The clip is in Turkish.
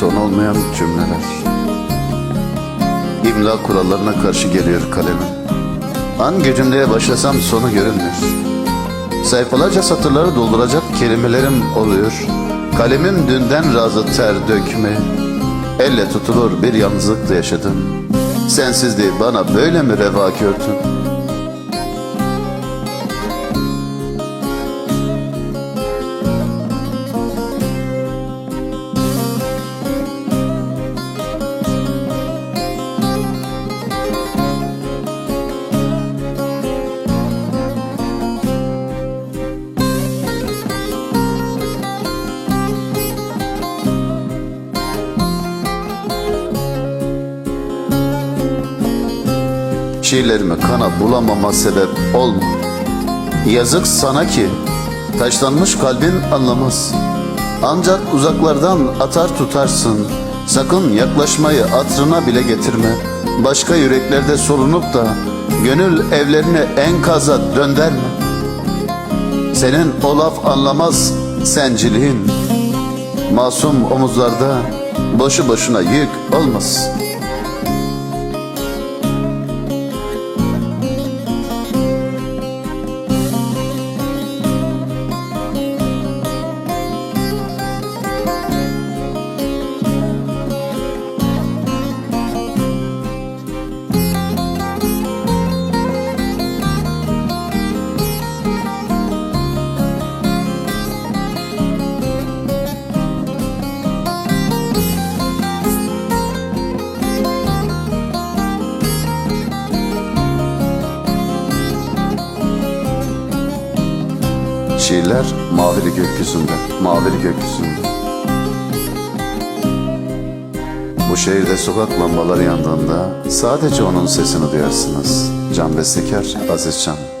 son olmayan cümleler. İmla kurallarına karşı geliyor kalemim. Hangi cümleye başlasam sonu görünmüyor. Sayfalarca satırları dolduracak kelimelerim oluyor. Kalemim dünden razı ter dökme. Elle tutulur bir yalnızlıkla yaşadım. Sensizliği bana böyle mi reva gördün? Şiirlerime kana bulamama sebep olma. Yazık sana ki taşlanmış kalbin anlamaz. Ancak uzaklardan atar tutarsın. Sakın yaklaşmayı atrına bile getirme. Başka yüreklerde solunup da gönül evlerini enkaza dönderme. Senin o laf anlamaz senciliğin. Masum omuzlarda boşu boşuna yük olmasın. Şiirler mavili gökyüzünde, mavili gökyüzünde. Bu şehirde sokak lambaları yandığında sadece onun sesini duyarsınız. Can Bestekar, Aziz Can.